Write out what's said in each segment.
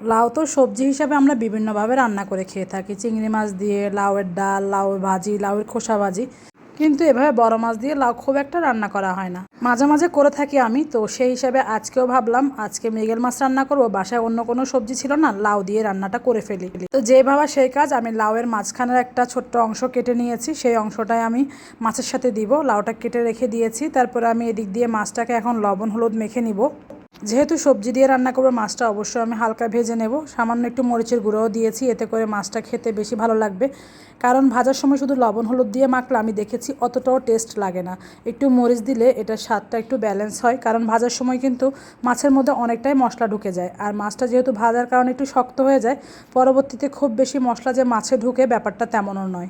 লাউ তো সবজি হিসাবে আমরা বিভিন্নভাবে রান্না করে খেয়ে থাকি। চিংড়ি মাছ দিয়ে, লাউয়ের ডাল লাউয়ের ভাজি, লাউয়ের খোসা ভাজি। কিন্তু এভাবে বড় মাছ দিয়ে লাউ খুব একটা রান্না করা হয় না। মাঝে মাঝে করে থাকি আমি, তো সেই হিসাবে আজকেও ভাবলাম, আজকে মৃগেল মাছ রান্না করব। বাসায় অন্য কোনো সবজি ছিল না, লাউ দিয়ে রান্নাটা করে ফেলি। তো যে ভাবা সেই কাজ, আমি লাউয়ের মাঝখানের একটা ছোট্ট অংশ কেটে নিয়েছি। সেই অংশটাই আমি মাছের সাথে দিব। লাউটা কেটে রেখে দিয়েছি। তারপরে আমি এদিক দিয়ে মাছটাকে এখন লবণ, হলুদ মেখে নিব। যেহেতু সবজি দিয়ে রান্না করব, মাছটা অবশ্যই আমি হালকা ভেজে নেব। সামান্য একটু মরিচের গুঁড়োও দিয়েছি, এতে করে মাছটা খেতে বেশি ভালো লাগবে। কারণ ভাজার সময় শুধু লবণ, হলুদ দিয়ে মাখলে আমি দেখেছি অতটাও টেস্ট লাগে না। একটু মরিচ দিলে এটার স্বাদটা একটু ব্যালেন্স হয়, কারণ ভাজার সময় কিন্তু মাছের মধ্যে অনেকটাই মশলা ঢুকে যায়। আর মাছটা যেহেতু ভাজার কারণে একটু শক্ত হয়ে যায়, পরবর্তীতে খুব বেশি মশলা যে মাছে ঢুকে ব্যাপারটা তেমনও নয়।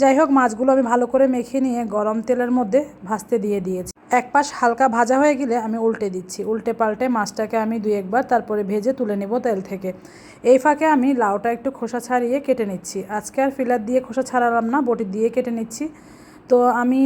যাই হোক, মাছগুলো আমি ভালো করে মেখে নিয়ে গরম তেলের মধ্যে ভাজতে দিয়ে দিয়েছি। এক পাশ হালকা ভাজা হয়ে গেলে আমি উল্টে দিচ্ছি। উল্টে পাল্টে মাছটাকে আমি দুই একবার তারপরে ভেজে তুলে নেব তেল থেকে। এই ফাঁকে আমি লাউটা একটু খোসা ছাড়িয়ে কেটে নিচ্ছি। আজকে আর ফিলার দিয়ে খোসা ছাড়ালাম না, বটি দিয়ে কেটে নিচ্ছি। তো আমি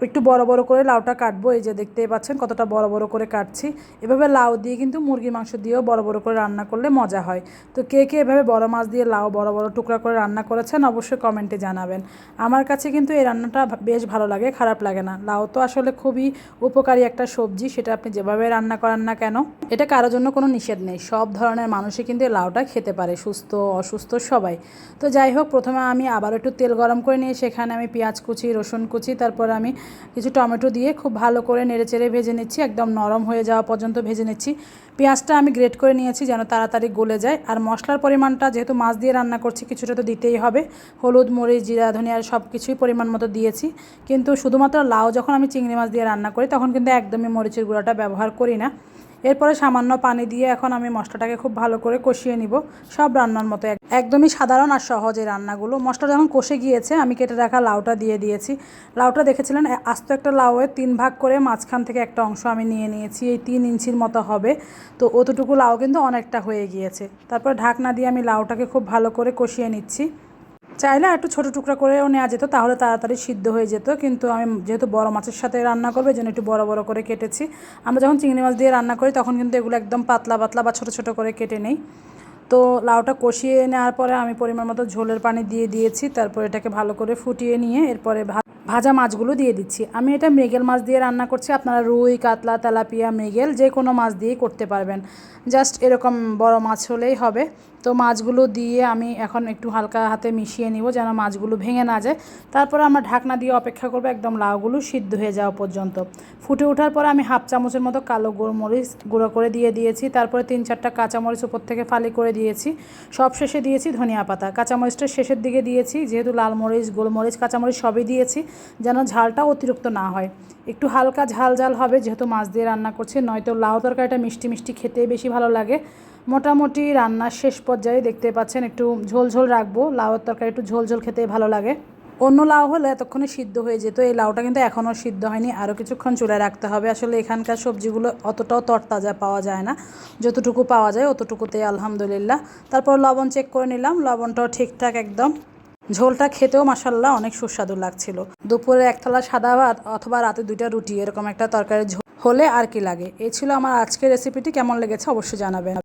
একটু বড় বড় করে লাউটা কাটবো। এই যে দেখতেই পাচ্ছেন কতটা বড় বড় করে কাটছি। এভাবে লাউ দিয়ে কিন্তু মুরগি মাংস দিয়েও বড় বড় করে রান্না করলে মজা হয়। তো কে কে এভাবে বড় মাছ দিয়ে লাউ বড় বড় টুকরা করে রান্না করেছেন অবশ্যই কমেন্টে জানাবেন। আমার কাছে কিন্তু এই রান্নাটা বেশ ভালো লাগে, খারাপ লাগে না। লাউ তো আসলে খুবই উপকারী একটা সবজি, সেটা আপনি যেভাবে রান্না করেন না কেন, এটা কারোর জন্য কোনো নিষেধ নেই। সব ধরনের মানুষই কিন্তু লাউটা খেতে পারে, সুস্থ, অসুস্থ সবাই। তো যাই হোক, প্রথমে আমি আবার একটু তেল গরম করে নিয়ে সেখানে আমি পেঁয়াজ কুচি, রসুন কুচি, তারপর আমি কিছু টমেটো দিয়ে খুব ভালো করে নেড়েচেড়ে ভেজে নিচ্ছি, একদম নরম হয়ে যাওয়া পর্যন্ত ভেজে নিচ্ছি। পেঁয়াজটা আমি গ্রেট করে নিয়েছি যেন তাড়াতাড়ি গলে যায়। আর মশলার পরিমাণটা যেহেতু মাছ দিয়ে রান্না করছি, কিছুটা তো দিতেই হবে। হলুদ, মরিচ, জিরা ধনিয়া সব কিছুই পরিমাণ মতো দিয়েছি। কিন্তু শুধুমাত্র লাউ যখন আমি চিংড়ি মাছ দিয়ে রান্না করি, তখন কিন্তু একদমই মরিচের গুঁড়াটা ব্যবহার করি না। এরপরে সামান্য পানি দিয়ে এখন আমি মশলাটাকে খুব ভালো করে কষিয়ে নিব। সব রান্নার মতো একদমই সাধারণ আর সহজ এই রান্নাগুলো। মশলা যখন কষে গিয়েছে, আমি কেটে রাখা লাউটা দিয়ে দিয়েছি। লাউটা দেখেছিলেন আস্ত একটা লাউয়ের তিন ভাগ করে মাঝখান থেকে একটা অংশ আমি নিয়ে নিয়েছি, এই তিন ইঞ্চির মতো হবে। তো অতটুকু লাউ কিন্তু অনেকটা হয়ে গিয়েছে। তারপর ঢাকনা দিয়ে আমি লাউটাকে খুব ভালো করে কষিয়ে নিচ্ছি। চাইলে একটু ছোটো টুকরা করেও নেওয়া যেত, তাহলে তাড়াতাড়ি সিদ্ধ হয়ে যেত। কিন্তু আমি যেহেতু বড় মাছের সাথে রান্না করবে যেন একটু বড় বড় করে কেটেছি। আমরা যখন চিংড়ি মাছ দিয়ে রান্না করি, তখন কিন্তু এগুলো একদম পাতলা পাতলা বা ছোটো ছোটো করে কেটে নেই। তো লাউটা কষিয়ে নেওয়ার পরে আমি পরিমাণ মতো ঝোলের পানি দিয়ে দিয়েছি, তারপর এটাকে ভালো করে ফুটিয়ে নিয়ে এরপরে ভাজা মাছগুলো দিয়ে দিচ্ছি। আমি এটা মৃগেল মাছ দিয়ে রান্না করছি, আপনারা রুই, কাতলা, তেলাপিয়া, মৃগেল যে কোনো মাছ দিয়েই করতে পারবেন। জাস্ট এরকম বড় মাছ হলেই হবে। তো মাছগুলো দিয়ে আমি এখন একটু হালকা হাতে মিশিয়ে নিব যেন মাছগুলো ভেঙে না যায়। তারপরে আমরা ঢাকনা দিয়ে অপেক্ষা করব একদম লাউগুলো সিদ্ধ হয়ে যাওয়া পর্যন্ত। ফুটে ওঠার পর আমি হাফ চামচের মতো কালো গোলমরিচ গুঁড়ো করে দিয়ে দিয়েছি। তারপরে তিন চারটা কাঁচামরিচ উপর থেকে ফালি করে দিয়েছি। সব শেষে দিয়েছি ধনিয়া পাতা। কাঁচামরিচটা শেষের দিকে দিয়েছি, যেহেতু লাল মরিচ, গোলমরিচ, কাঁচামরিচ সবই দিয়েছি, যেন ঝালটা অতিরিক্ত না হয়। একটু হালকা ঝাল ঝাল হবে, যেহেতু মাছ দিয়ে রান্না করছি, নয়তো লাউ তরকারিটা মিষ্টি মিষ্টি খেতে বেশি ভালো লাগে। মোটামুটি রান্নার শেষ পর্যায়ে দেখতে পাচ্ছেন একটু ঝোল ঝোল রাখব। লাউয়ের তরকারি একটু ঝোল ঝোল খেতে ভালো লাগে। অন্য লাউ হলে এতক্ষণে সিদ্ধ হয়ে যেত। এই লাউটা কিন্তু এখনও সিদ্ধ হয়নি। আরও কিছুক্ষণ চুলায় রাখতে হবে। আসলে এখানকার সবজিগুলো অতটাও তরতাজা পাওয়া যায় না। যতটুকু পাওয়া যায় অতটুকুতেই আলহামদুলিল্লাহ। তারপর লবণ চেক করে নিলাম। লবণটাও ঠিকঠাক একদম। ঝোলটা খেতেও মাসাল্লাহ অনেক সুস্বাদু লাগছিল। দুপুরে এক থালা সাদা ভাত অথবা রাতে দুইটা রুটি, এরকম একটা তরকারি হলে আর কি লাগে। এই ছিল আমার আজকের রেসিপিটি কেমন লেগেছে অবশ্যই জানাবেন।